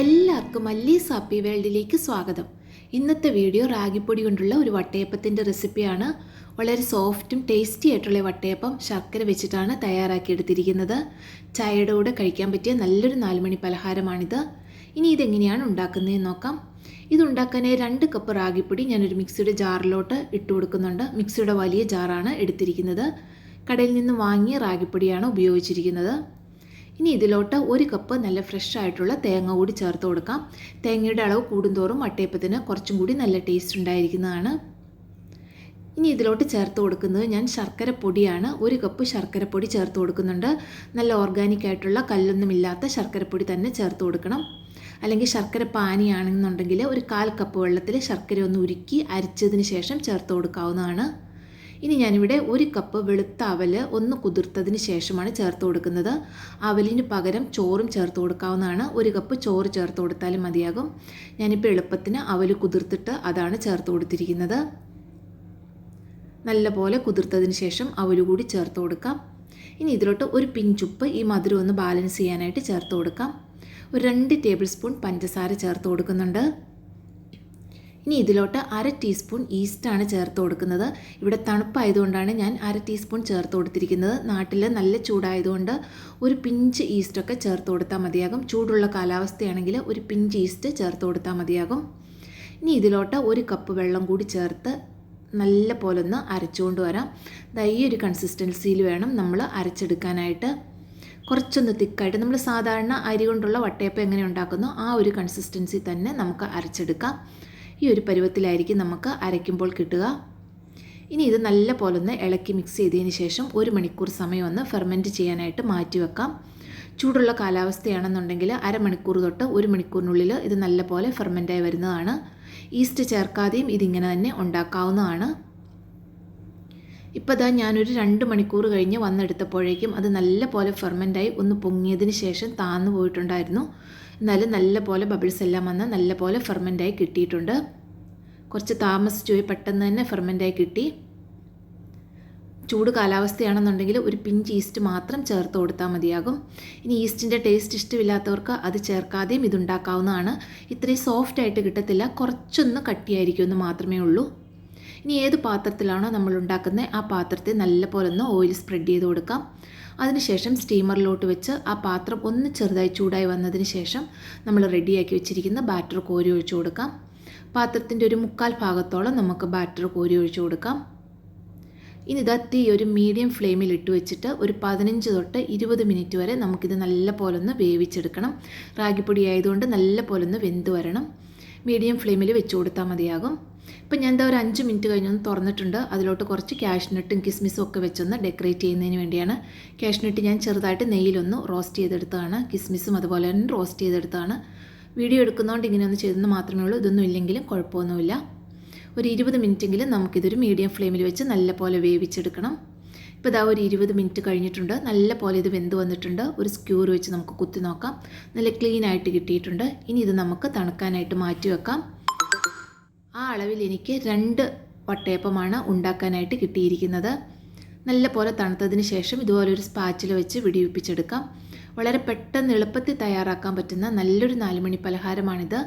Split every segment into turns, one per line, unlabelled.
എല്ലാവർക്കും മല്ലി സാപ്പി വേൾഡിലേക്ക് സ്വാഗതം. ഇന്നത്തെ വീഡിയോ റാഗിപ്പൊടി കൊണ്ടുള്ള ഒരു വട്ടയപ്പത്തിന്റെ റെസിപ്പിയാണ്. വളരെ സോഫ്റ്റും ടേസ്റ്റി ആയിട്ടുള്ള വട്ടയപ്പം ശർക്കര വെച്ചിട്ടാണ് തയ്യാറാക്കിയെടുത്തിരിക്കുന്നത്. ചായയുടെ കൂടെ കഴിക്കാൻ പറ്റിയ നല്ലൊരു നാലുമണി പലഹാരമാണിത്. ഇനി ഇതെങ്ങനെയാണ് ഉണ്ടാക്കുന്നതെന്ന് നോക്കാം. ഇതുണ്ടാക്കാനായി രണ്ട് കപ്പ് റാഗിപ്പൊടി ഞാനൊരു മിക്സിയുടെ ജാറിലോട്ട് ഇട്ട് കൊടുക്കുന്നുണ്ട്. മിക്സിയുടെ വലിയ ജാറാണ് എടുത്തിരിക്കുന്നത്. കടയിൽ നിന്ന് വാങ്ങിയ റാഗിപ്പൊടിയാണ് ഉപയോഗിച്ചിരിക്കുന്നത്. ഇനി ഇതിലോട്ട് ഒരു കപ്പ് നല്ല ഫ്രഷ് ആയിട്ടുള്ള തേങ്ങ കൂടി ചേർത്ത് കൊടുക്കാം. തേങ്ങയുടെ അളവ് കൂടുന്തോറും വട്ടയപ്പത്തിന് കുറച്ചും കൂടി നല്ല ടേസ്റ്റ് ഉണ്ടായിരിക്കുന്നതാണ്. ഇനി ഇതിലോട്ട് ചേർത്ത് കൊടുക്കുന്നത് ഞാൻ ശർക്കര പൊടിയാണ് ഒരു കപ്പ് ശർക്കര പൊടി ചേർത്ത് കൊടുക്കുന്നുണ്ട്. നല്ല ഓർഗാനിക് ആയിട്ടുള്ള കല്ലൊന്നുമില്ലാത്ത ശർക്കരപ്പൊടി തന്നെ ചേർത്ത് കൊടുക്കണം. അല്ലെങ്കിൽ ശർക്കര പാനിയാണെന്നുണ്ടെങ്കിൽ ഒരു കാൽ കപ്പ് വെള്ളത്തിൽ ശർക്കര ഒന്ന് ഉരുക്കി അരിച്ചതിന് ശേഷം ചേർത്ത് കൊടുക്കാവുന്നതാണ്. ഇനി ഞാനിവിടെ ഒരു കപ്പ് വെളുത്ത അവൽ ഒന്ന് കുതിർത്തതിന് ശേഷമാണ് ചേർത്ത് കൊടുക്കുന്നത്. അവലിന് പകരം ചോറും ചേർത്ത് കൊടുക്കാവുന്നതാണ്. ഒരു കപ്പ് ചോറ് ചേർത്ത് കൊടുത്താലും മതിയാകും. ഞാനിപ്പോൾ എളുപ്പത്തിന് അവൽ കുതിർത്തിട്ട് അതാണ് ചേർത്ത് കൊടുത്തിരിക്കുന്നത്. നല്ലപോലെ കുതിർത്തതിന് ശേഷം അവൽ കൂടി ചേർത്ത് കൊടുക്കാം. ഇനി ഇതിലോട്ട് ഒരു പിഞ്ചുപ്പ് ഈ മധുരം ഒന്ന് ബാലൻസ് ചെയ്യാനായിട്ട് ചേർത്ത് കൊടുക്കാം. ഒരു രണ്ട് ടേബിൾ സ്പൂൺ പഞ്ചസാര ചേർത്ത് കൊടുക്കുന്നുണ്ട്. ഇനി ഇതിലോട്ട് അര ടീസ്പൂൺ ഈസ്റ്റാണ് ചേർത്ത് കൊടുക്കുന്നത്. ഇവിടെ തണുപ്പായതുകൊണ്ടാണ് ഞാൻ അര ടീസ്പൂൺ ചേർത്ത് കൊടുത്തിരിക്കുന്നത്. നാട്ടിൽ നല്ല ചൂടായതുകൊണ്ട് ഒരു പിഞ്ച് ഈസ്റ്റൊക്കെ ചേർത്ത് കൊടുത്താൽ മതിയാകും. ചൂടുള്ള കാലാവസ്ഥയാണെങ്കിൽ ഒരു പിഞ്ച് ഈസ്റ്റ് ചേർത്ത് കൊടുത്താൽ മതിയാകും. ഇനി ഇതിലോട്ട് ഒരു കപ്പ് വെള്ളം കൂടി ചേർത്ത് നല്ല പോലെ ഒന്ന് അരച്ചുകൊണ്ട് വരാം. ഈ ഒരു കൺസിസ്റ്റൻസിയിൽ വേണം നമ്മൾ അരച്ചെടുക്കാനായിട്ട്. കുറച്ചൊന്ന് തിക്കായിട്ട് നമ്മൾ സാധാരണ അരി കൊണ്ടുള്ള വട്ടയപ്പം എങ്ങനെ ഉണ്ടാക്കുന്നോ ആ ഒരു കൺസിസ്റ്റൻസി തന്നെ നമുക്ക് അരച്ചെടുക്കാം. ഈ ഒരു പരുവത്തിലായിരിക്കും നമുക്ക് അരയ്ക്കുമ്പോൾ കിട്ടുക. ഇനി ഇത് നല്ല പോലെ ഒന്ന് ഇളക്കി മിക്സ് ചെയ്തതിന് ശേഷം ഒരു മണിക്കൂർ സമയം ഒന്ന് ഫെർമെന്റ് ചെയ്യാനായിട്ട് മാറ്റി വെക്കാം. ചൂടുള്ള കാലാവസ്ഥയാണെന്നുണ്ടെങ്കിൽ അരമണിക്കൂർ തൊട്ട് ഒരു മണിക്കൂറിനുള്ളിൽ ഇത് നല്ല പോലെ ഫെർമെന്റായി വരുന്നതാണ്. ഈസ്റ്റ് ചേർക്കാതെയും ഇതിങ്ങനെ തന്നെ ഉണ്ടാക്കാവുന്നതാണ്. ഇപ്പോൾ ഇതാ ഞാനൊരു രണ്ട് മണിക്കൂർ കഴിഞ്ഞ് വന്നെടുത്തപ്പോഴേക്കും അത് നല്ല പോലെ ഫെർമെന്റായി ഒന്ന് പൊങ്ങിയതിന് ശേഷം താന്നു പോയിട്ടുണ്ടായിരുന്നു. എന്നാലും നല്ല പോലെ ബബിൾസ് എല്ലാം വന്ന് നല്ല പോലെ ഫെർമെന്റായി കിട്ടിയിട്ടുണ്ട്. കുറച്ച് താമസിച്ചു പോയി പെട്ടെന്ന് തന്നെ ഫെർമെന്റായി കിട്ടി. ചൂട് കാലാവസ്ഥയാണെന്നുണ്ടെങ്കിൽ ഒരു പിഞ്ച് ഈസ്റ്റ് മാത്രം ചേർത്ത് കൊടുത്താൽ മതിയാകും. ഇനി ഈസ്റ്റിന്റെ ടേസ്റ്റ് ഇഷ്ടമില്ലാത്തവർക്ക് അത് ചേർക്കാതെയും ഇതുണ്ടാക്കാവുന്നതാണ്. ഇത്രയും സോഫ്റ്റ് ആയിട്ട് കിട്ടത്തില്ല. കുറച്ചൊന്ന് കട്ടിയായിരിക്കും എന്ന് മാത്രമേ ഉള്ളൂ. ഇനി ഏത് പാത്രത്തിലാണോ നമ്മൾ ഉണ്ടാക്കുന്നത് ആ പാത്രത്തെ നല്ല പോലെ ഒന്ന് ഓയിൽ സ്പ്രെഡ് ചെയ്ത് കൊടുക്കാം. അതിനുശേഷം സ്റ്റീമറിലോട്ട് വെച്ച് ആ പാത്രം ഒന്ന് ചെറുതായി ചൂടായി വന്നതിന് ശേഷം നമ്മൾ റെഡിയാക്കി വെച്ചിരിക്കുന്ന ബാറ്റർ കോരി ഒഴിച്ചു കൊടുക്കാം. പാത്രത്തിന്റെ ഒരു മുക്കാൽ ഭാഗത്തോളം നമുക്ക് ബാറ്റർ കോരി ഒഴിച്ചു കൊടുക്കാം. ഇനി ഇതാ തീ ഒരു മീഡിയം ഫ്ലെയിമിൽ ഇട്ട് വെച്ചിട്ട് ഒരു പതിനഞ്ച് തൊട്ട് ഇരുപത് മിനിറ്റ് വരെ നമുക്കിത് നല്ല ഒന്ന് വേവിച്ചെടുക്കണം. റാഗിപ്പൊടി ആയതുകൊണ്ട് നല്ല ഒന്ന് വെന്ത് വരണം. മീഡിയം ഫ്ലെയിമിൽ വെച്ച് കൊടുത്താൽ മതിയാകും. ഇപ്പം ഞാൻ എന്താ ഒരു അഞ്ച് മിനിറ്റ് കഴിഞ്ഞൊന്ന് തുറന്നിട്ടുണ്ട്. അതിലോട്ട് കുറച്ച് ക്യാഷ്നട്ടും കിസ്മിസും ഒക്കെ വെച്ചൊന്ന് ഡെക്കറേറ്റ് ചെയ്യുന്നതിന് വേണ്ടിയാണ്. ക്യാഷ്നട്ട് ഞാൻ ചെറുതായിട്ട് നെയ്യിലൊന്ന് റോസ്റ്റ് ചെയ്തെടുത്തതാണ്. കിസ്മിസും അതുപോലെ തന്നെ റോസ്റ്റ് ചെയ്തെടുത്താണ് വീഡിയോ എടുക്കുന്നതുകൊണ്ട് ഇങ്ങനെ ഒന്ന് ചെയ്തെന്ന് മാത്രമേ ഉള്ളൂ. ഇതൊന്നും ഇല്ലെങ്കിലും കുഴപ്പമൊന്നുമില്ല. ഒരു ഇരുപത് മിനിറ്റെങ്കിലും നമുക്കിതൊരു മീഡിയം ഫ്ലെയിമിൽ വെച്ച് നല്ല പോലെ വേവിച്ചെടുക്കണം. ഇപ്പോൾ ഇതാ ഒരു ഇരുപത് മിനിറ്റ് കഴിഞ്ഞിട്ടുണ്ട്. നല്ല പോലെ ഇത് വെന്ത് വന്നിട്ടുണ്ട്. ഒരു സ്ക്യൂർ വെച്ച് നമുക്ക് കുത്തി നോക്കാം. നല്ല ക്ലീൻ ആയിട്ട് കിട്ടിയിട്ടുണ്ട്. ഇനി ഇത് നമുക്ക് തണുക്കാനായിട്ട് മാറ്റി വെക്കാം. ആ അളവിൽ എനിക്ക് രണ്ട് വട്ടയപ്പമാണ് ഉണ്ടാക്കാനായിട്ട് കിട്ടിയിരിക്കുന്നത്. നല്ല പോലെ തണുത്തതിന് ശേഷം ഇതുപോലെ ഒരു സ്പാച്ചിൽ വെച്ച് വിടിവിപ്പിച്ചെടുക്കാം. വളരെ പെട്ടെന്ന് എളുപ്പത്തിൽ തയ്യാറാക്കാൻ പറ്റുന്ന നല്ലൊരു നാലുമണി പലഹാരമാണിത്.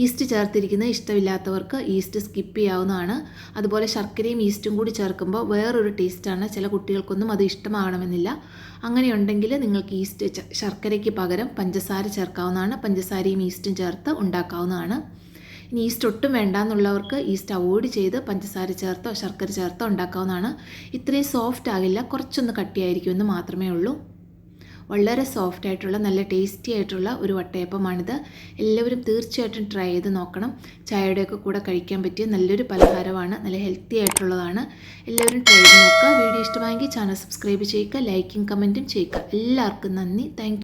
ഈസ്റ്റ് ചേർത്തിരിക്കുന്നത് ഇഷ്ടമില്ലാത്തവർക്ക് ഈസ്റ്റ് സ്കിപ്പ് ചെയ്യാവുന്നതാണ്. അതുപോലെ ശർക്കരയും ഈസ്റ്റും കൂടി ചേർക്കുമ്പോൾ വേറൊരു ടേസ്റ്റാണ്. ചില കുട്ടികൾക്കൊന്നും അത് ഇഷ്ടമാകണമെന്നില്ല. അങ്ങനെയുണ്ടെങ്കിൽ നിങ്ങൾക്ക് ഈസ്റ്റ് ശർക്കരയ്ക്ക് പകരം പഞ്ചസാര ചേർക്കാവുന്നതാണ്. പഞ്ചസാരയും ഈസ്റ്റും ചേർത്ത് ഉണ്ടാക്കാവുന്നതാണ്. ഇനി ഈസ്റ്റ് ഒട്ടും വേണ്ടാന്നുള്ളവർക്ക് ഈസ്റ്റ് അവോയ്ഡ് ചെയ്ത് പഞ്ചസാര ചേർത്തോ ശർക്കര ചേർത്തോ ഉണ്ടാക്കാവുന്നതാണ്. ഇത്രയും സോഫ്റ്റ് ആകില്ല കുറച്ചൊന്ന് കട്ടിയായിരിക്കുമെന്ന് മാത്രമേ ഉള്ളൂ. വളരെ സോഫ്റ്റ് ആയിട്ടുള്ള നല്ല ടേസ്റ്റി ആയിട്ടുള്ള ഒരു വട്ടയപ്പമാണിത്. എല്ലാവരും തീർച്ചയായിട്ടും ട്രൈ ചെയ്ത് നോക്കണം. ചായയുടെയൊക്കെ കൂടെ കഴിക്കാൻ പറ്റിയ നല്ലൊരു പലഹാരമാണ് നല്ല ഹെൽത്തി ആയിട്ടുള്ളതാണ്. എല്ലാവരും ട്രൈ ചെയ്ത് നോക്കുക. വീഡിയോ ഇഷ്ടമായെങ്കിൽ ചാനൽ സബ്സ്ക്രൈബ് ചെയ്യുക ലൈക്കും കമന്റും ചെയ്യുക. എല്ലാവർക്കും നന്ദി. താങ്ക്